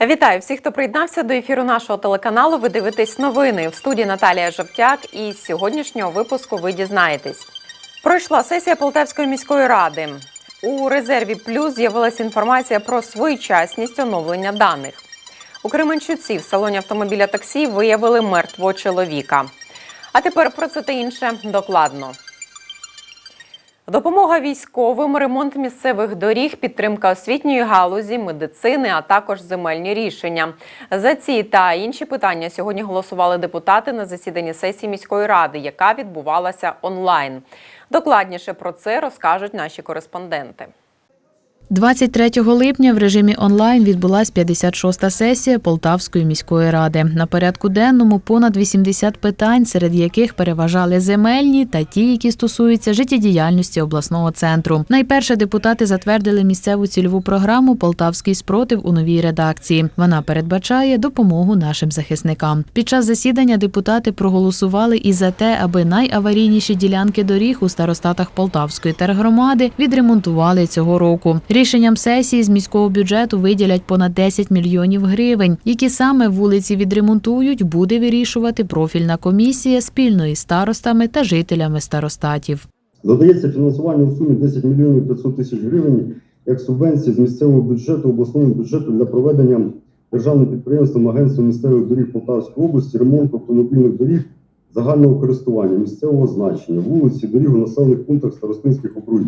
Вітаю всіх, хто приєднався до ефіру нашого телеканалу. Ви дивитесь новини в студії Наталія Жовтяк. І з сьогоднішнього випуску ви дізнаєтесь. Пройшла сесія Полтавської міської ради. У резерві плюс з'явилася інформація про своєчасність оновлення даних. У Кременчуці в салоні автомобіля таксі виявили мертвого чоловіка. А тепер про це та інше докладно. Допомога військовим, ремонт місцевих доріг, підтримка освітньої галузі, медицини, а також земельні рішення. За ці та інші питання сьогодні голосували депутати на засіданні сесії міської ради, яка відбувалася онлайн. Докладніше про це розкажуть наші кореспонденти. 23 липня в режимі онлайн відбулась 56-та сесія Полтавської міської ради. На порядку денному понад 80 питань, серед яких переважали земельні та ті, які стосуються життєдіяльності обласного центру. Найперше депутати затвердили місцеву цільову програму Полтавський спротив у новій редакції. Вона передбачає допомогу нашим захисникам. Під час засідання депутати проголосували і за те, аби найаварійніші ділянки доріг у старостатах Полтавської тергромади відремонтували цього року. Рішенням сесії з міського бюджету виділять понад 10 мільйонів гривень. Які саме вулиці відремонтують, буде вирішувати профільна комісія спільно із старостами та жителями старостатів. Додається фінансування у сумі 10 мільйонів 500 тисяч гривень як субвенції з місцевого бюджету обласному бюджету для проведення державним підприємством Агентством місцевих доріг Полтавської області ремонту автомобільних доріг загального користування місцевого значення, вулиці, доріг у населених пунктах старостинських округів.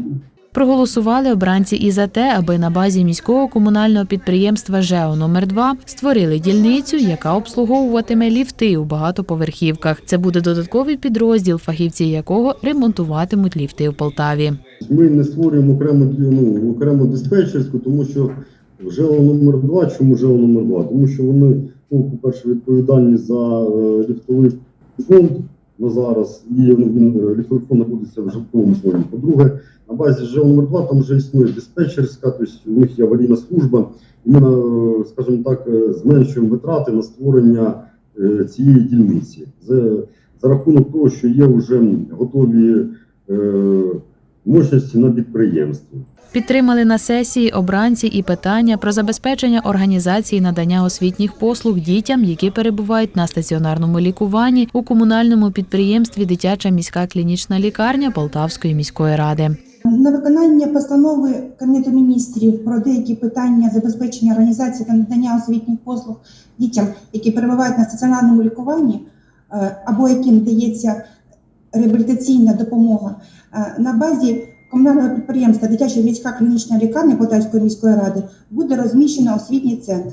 Проголосували обранці і за те, аби на базі міського комунального підприємства ЖЕО номер 2 створили дільницю, яка обслуговуватиме ліфти у багатоповерхівках. Це буде додатковий підрозділ, фахівці якого ремонтуватимуть ліфти у Полтаві. Ми не створюємо окрему ну, окрему диспетчерську, тому що ЖЕО номер 2 Чому ЖЕО номер 2 Тому що вони, ну, по-перше, відповідальні за е, ліфтовий фонд на зараз, і е, знаходиться в житловому фонді. По-друге, на базі ЖО номер 2 там вже існує диспетчерська, тобто у них є аварійна служба. І ми, е, скажімо так, е, зменшуємо витрати на створення цієї дільниці. За, за рахунок того, що є вже готові мощності на підприємстві. Підтримали на сесії обранці і питання про забезпечення організації надання освітніх послуг дітям, які перебувають на стаціонарному лікуванні у комунальному підприємстві Дитяча міська клінічна лікарня Полтавської міської ради. На виконання постанови Кабінету міністрів про деякі питання забезпечення організації та надання освітніх послуг дітям, які перебувають на стаціонарному лікуванні е, або яким дається реабілітаційна допомога. Е, на базі комунального підприємства Дитяча міська клінічна лікарня Полтавської міської ради буде розміщено освітній центр,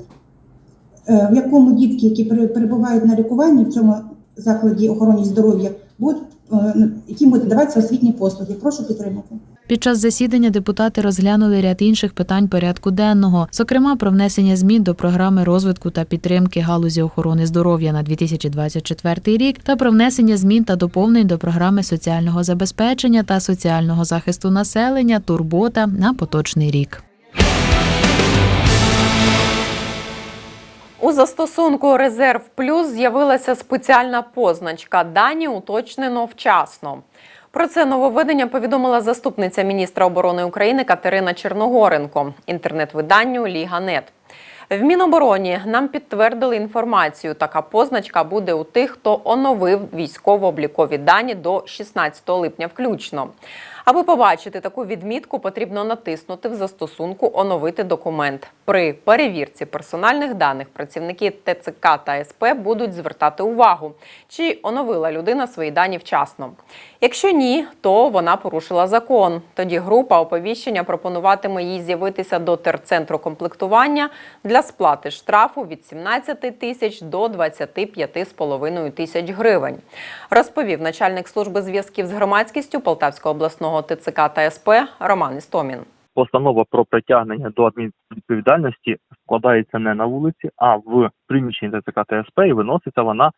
е, в якому дітки, які пере- перебувають на лікуванні в цьому закладі охорони здоров'я, будуть е, яким буде даватися освітні послуги. Прошу підтримати. Під час засідання депутати розглянули ряд інших питань порядку денного, зокрема про внесення змін до програми розвитку та підтримки галузі охорони здоров'я на 2024 рік та про внесення змін та доповнень до програми соціального забезпечення та соціального захисту населення Турбота на поточний рік. У застосунку Резерв Плюс з'явилася спеціальна позначка. Дані уточнено вчасно. Про це нововведення повідомила заступниця міністра оборони України Катерина Черногоренко інтернет-виданню Ліга.нет. В Мінобороні нам підтвердили інформацію. Така позначка буде у тих, хто оновив військово-облікові дані до 16 липня включно. Аби побачити таку відмітку, потрібно натиснути в застосунку Оновити документ. При перевірці персональних даних працівники ТЦК та СП будуть звертати увагу, чи оновила людина свої дані вчасно. Якщо ні, то вона порушила закон. Тоді група оповіщення пропонуватиме їй з'явитися до терцентру комплектування для сплати штрафу від 17 тисяч до 25,5 тисяч гривень. Розповів начальник служби зв'язків з громадськістю Полтавського обласного ТЦК та СП Роман Істомін. постанова про притягнення до адмінвідповідальності складається не на вулиці, а в приміщенні ТЦК ТСП і виноситься вона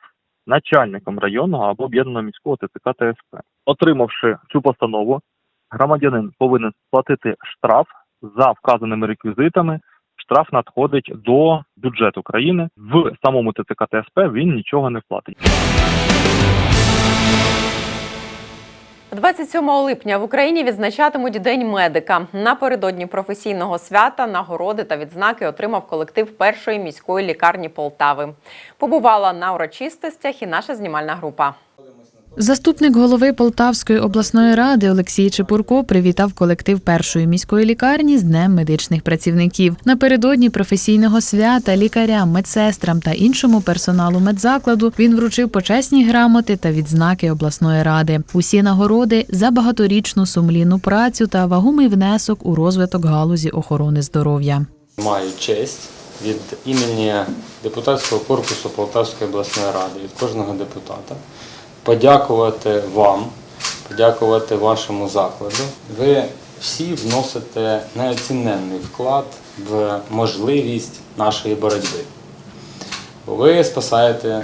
начальником районного або об'єднаного міського ТЦК ТСП. Отримавши цю постанову, громадянин повинен сплатити штраф за вказаними реквізитами. Штраф надходить до бюджету країни. В самому ТЦК ТСП він нічого не платить. 27 липня в Україні відзначатимуть День медика. Напередодні професійного свята нагороди та відзнаки отримав колектив першої міської лікарні Полтави. Побувала на урочистостях і наша знімальна група. Заступник голови Полтавської обласної ради Олексій Чепурко привітав колектив першої міської лікарні з Днем медичних працівників. Напередодні професійного свята лікарям, медсестрам та іншому персоналу медзакладу він вручив почесні грамоти та відзнаки обласної ради. Усі нагороди за багаторічну сумлінну працю та вагомий внесок у розвиток галузі охорони здоров'я. Маю честь від імені депутатського корпусу Полтавської обласної ради, від кожного депутата, подякувати вам, подякувати вашому закладу. Ви всі вносите неоціненний вклад в можливість нашої боротьби. Ви спасаєте, е,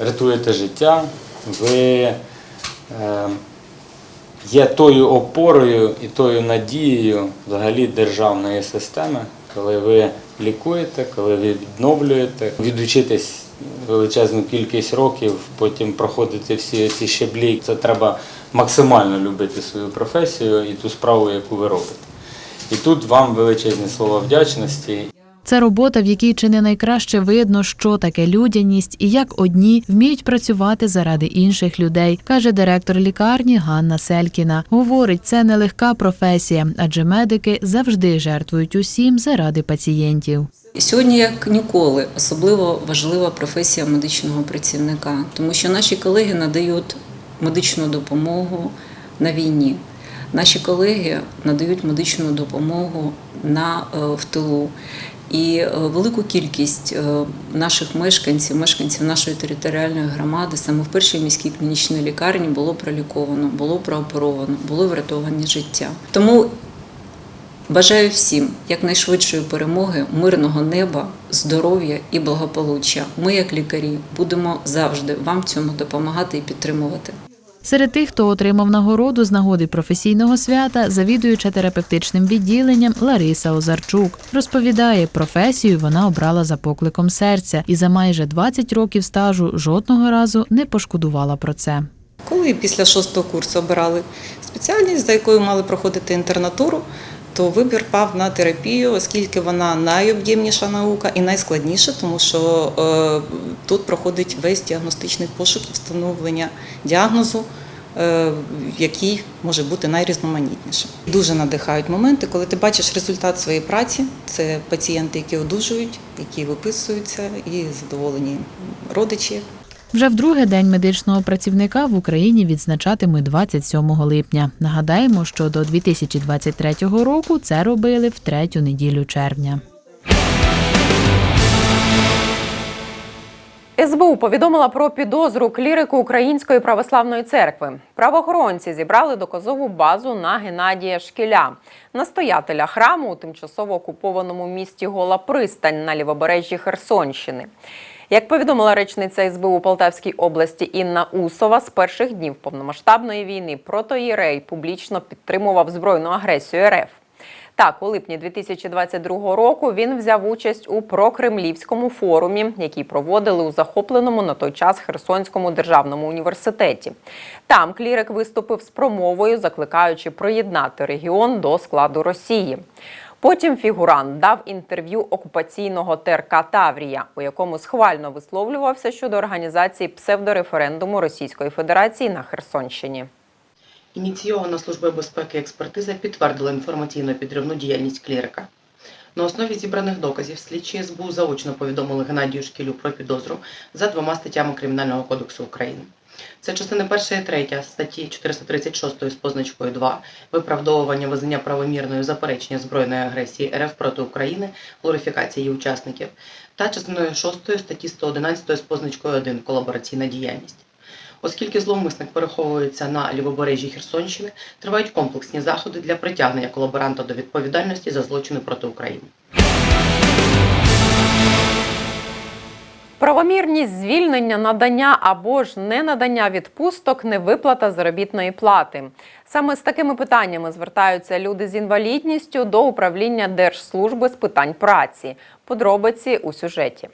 рятуєте життя, ви е, є тою опорою і тою надією взагалі державної системи, коли ви лікуєте, коли ви відновлюєте, відучитесь величезну кількість років, потім проходити всі ці щеблі. Це треба максимально любити свою професію і ту справу, яку ви робите. І тут вам величезні слова вдячності. Це робота, в якій чи не найкраще видно, що таке людяність і як одні вміють працювати заради інших людей, каже директор лікарні Ганна Селькіна. Говорить, це нелегка професія, адже медики завжди жертвують усім заради пацієнтів. Сьогодні, як ніколи, особливо важлива професія медичного працівника, тому що наші колеги надають медичну допомогу на війні. Наші колеги надають медичну допомогу на, е, в тилу. І е, велику кількість е, наших мешканців, мешканців нашої територіальної громади саме в першій міській клінічній лікарні було проліковано, було прооперовано, було врятовані життя. Тому Бажаю всім якнайшвидшої перемоги, мирного неба, здоров'я і благополуччя. Ми, як лікарі, будемо завжди вам цьому допомагати і підтримувати. Серед тих, хто отримав нагороду з нагоди професійного свята, завідуюча терапевтичним відділенням Лариса Озарчук розповідає, професію вона обрала за покликом серця і за майже 20 років стажу жодного разу не пошкодувала про це. Коли після шостого курсу обирали спеціальність, за якою мали проходити інтернатуру, то вибір пав на терапію, оскільки вона найоб'ємніша наука і найскладніша, тому що е, тут проходить весь діагностичний пошук встановлення діагнозу, е, який може бути найрізноманітнішим. Дуже надихають моменти, коли ти бачиш результат своєї праці. Це пацієнти, які одужують, які виписуються, і задоволені родичі, Вже вдруге день медичного працівника в Україні відзначатимуть 27 липня. Нагадаємо, що до 2023 року це робили в третю неділю червня. СБУ повідомила про підозру клірику Української православної церкви. Правоохоронці зібрали доказову базу на Геннадія Шкіля, настоятеля храму у тимчасово окупованому місті Гола Пристань на лівобережжі Херсонщини. Як повідомила речниця СБУ Полтавській області Інна Усова, з перших днів повномасштабної війни протоїрей публічно підтримував збройну агресію РФ. Так, у липні 2022 року він взяв участь у прокремлівському форумі, який проводили у захопленому на той час Херсонському державному університеті. Там клірик виступив з промовою, закликаючи приєднати регіон до складу Росії. Потім фігурант дав інтерв'ю окупаційного ТРК Таврія, у якому схвально висловлювався щодо організації псевдореферендуму Російської Федерації на Херсонщині. Ініційована Службою безпеки експертиза підтвердила інформаційно підривну діяльність клірика. На основі зібраних доказів слідчі СБУ заочно повідомили Геннадію Шкілю про підозру за двома статтями Кримінального кодексу України. Це частини 1 і 3 статті 436 з позначкою 2 виправдовування визнання правомірною заперечення збройної агресії РФ проти України, глорифікації її учасників, та частиною 6 статті 111 з позначкою 1 колабораційна діяльність. Оскільки зловмисник переховується на лівобережжі Херсонщини, тривають комплексні заходи для притягнення колаборанта до відповідальності за злочини проти України. Правомірність звільнення, надання або ж не надання відпусток, невиплата заробітної плати. Саме з такими питаннями звертаються люди з інвалідністю до управління Держслужби з питань праці. Подробиці у сюжеті.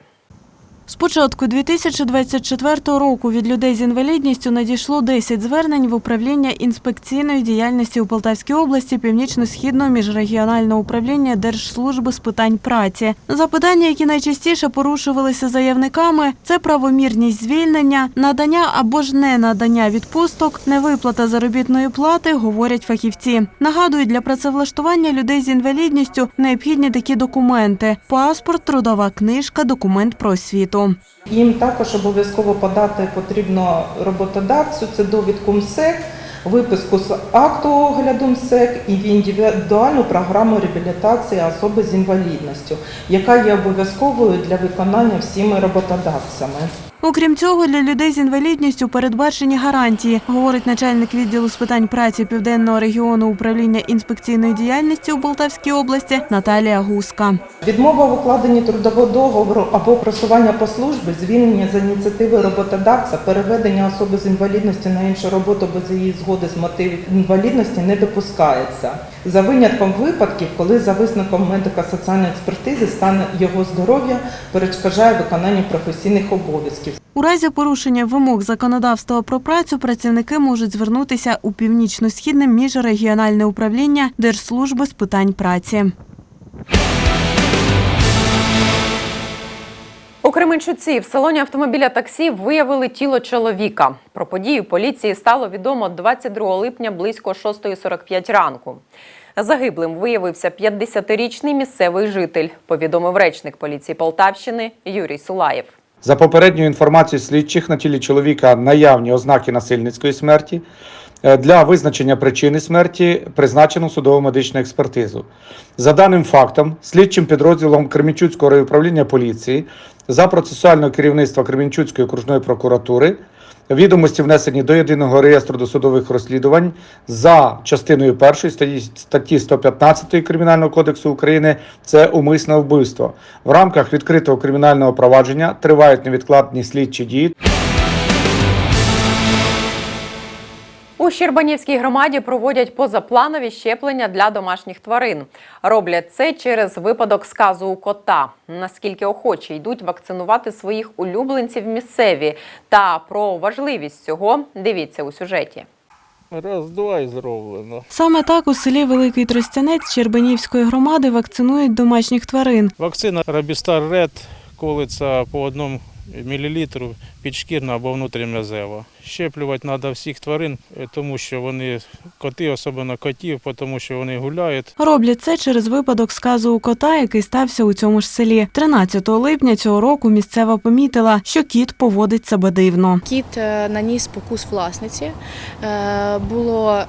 З початку 2024 року від людей з інвалідністю надійшло 10 звернень в управління інспекційної діяльності у Полтавській області Північно-Східного міжрегіонального управління Держслужби з питань праці. Запитання, які найчастіше порушувалися заявниками, це правомірність звільнення, надання або ж не надання відпусток, невиплата заробітної плати, говорять фахівці. Нагадують, для працевлаштування людей з інвалідністю необхідні такі документи: паспорт, трудова книжка, документ про освіту. Їм також обов'язково подати потрібно роботодавцю це довідку МСЕК, виписку з акту огляду МСЕК і в індивідуальну програму реабілітації особи з інвалідністю, яка є обов'язковою для виконання всіми роботодавцями. Окрім цього, для людей з інвалідністю передбачені гарантії, говорить начальник відділу з питань праці Південного регіону управління інспекційної діяльності у Полтавській області Наталія Гуска. Відмова в укладенні трудового договору або просування по службі, звільнення за ініціативи роботодавця, переведення особи з інвалідності на іншу роботу без її згоди з мотивів інвалідності не допускається. За винятком випадків, коли за висновком медико-соціальної експертизи стан його здоров'я перешкоджає виконанню професійних обов'язків. У разі порушення вимог законодавства про працю працівники можуть звернутися у північно-східне міжрегіональне управління Держслужби з питань праці. У Кременчуці в салоні автомобіля таксі виявили тіло чоловіка. Про подію поліції стало відомо 22 липня близько 6.45 ранку. Загиблим виявився 50-річний місцевий житель, повідомив речник поліції Полтавщини Юрій Сулаєв. За попередньою інформацією слідчих на тілі чоловіка наявні ознаки насильницької смерті. Е, Для визначення причини смерті призначено судово медичну експертизу. За даним фактом, слідчим підрозділом Кремінчуцького райуправління поліції за процесуального керівництва Кремінчуцької окружної прокуратури відомості внесені до єдиного реєстру досудових розслідувань за частиною першої статті, статті 115 Кримінального кодексу України. Це умисне вбивство. В рамках відкритого кримінального провадження тривають невідкладні слідчі дії. У Щербанівській громаді проводять позапланові щеплення для домашніх тварин. Роблять це через випадок сказу у кота. Наскільки охочі йдуть вакцинувати своїх улюбленців місцеві та про важливість цього дивіться у сюжеті. Раз, два і зроблено. Саме так у селі Великий Тростянець Щербанівської громади вакцинують домашніх тварин. Вакцина Рабістар Ред колиться по одному мілілітру підшкірна або внутрім'язева. Щеплювати треба всіх тварин, е, тому що вони коти, особливо котів, тому що вони гуляють. Роблять це через випадок сказу у кота, який стався у цьому ж селі. 13 липня цього року місцева помітила, що кіт поводить себе дивно. Кіт е, наніс покус власниці. Е, Було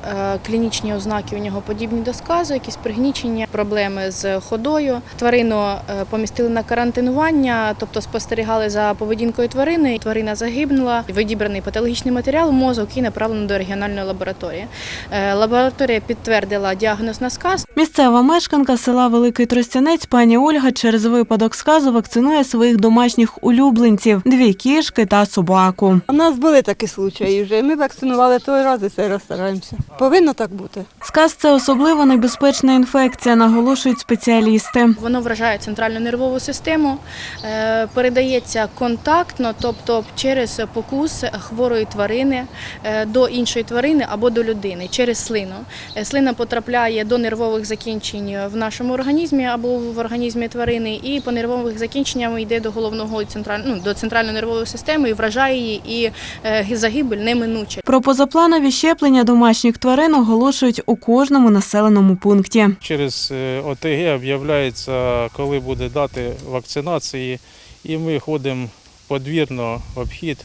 клінічні ознаки у нього подібні до сказу, якісь пригнічення, проблеми з ходою. Тварину помістили на карантинування, тобто спостерігали за поведінкою тварини. Тварина загибнула, відібраний патологічний матеріал, мозок і направлено до регіональної лабораторії. Е, Лабораторія підтвердила діагноз на сказ. Місцева мешканка села Великий Тростянець пані Ольга через випадок сказу вакцинує своїх домашніх улюбленців дві кішки та собаку. У нас були такі случаї вже. Ми вакцинували той раз і цей раз стараємося. Повинно так бути. Сказ це особливо небезпечна інфекція, наголошують спеціалісти. Воно вражає центральну нервову систему, е, передається контактно, тобто через покус хворої тварини е, до іншої тварини або до людини через слину. Е, Слина потрапляє до нервових закінчень в нашому організмі або в організмі тварини, і по нервових закінченням йде до головного централь... ну, до центральної нервової системи і вражає її, і е, загибель неминуча. Про позапланові щеплення домашніх тварин оголошують у кожному населеному пункті. Через ОТГ об'являється, коли буде дати вакцинації, і ми ходимо подвірно обхід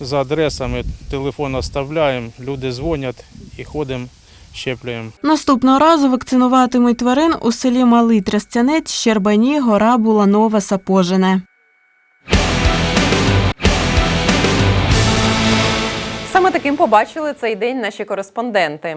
за адресами, телефон оставляємо, люди дзвонять і ходимо, щеплюємо. Наступного разу вакцинуватимуть тварин у селі Малий Тростянець, Щербані, Гора, Буланове, Сапожине. Саме таким побачили цей день наші кореспонденти.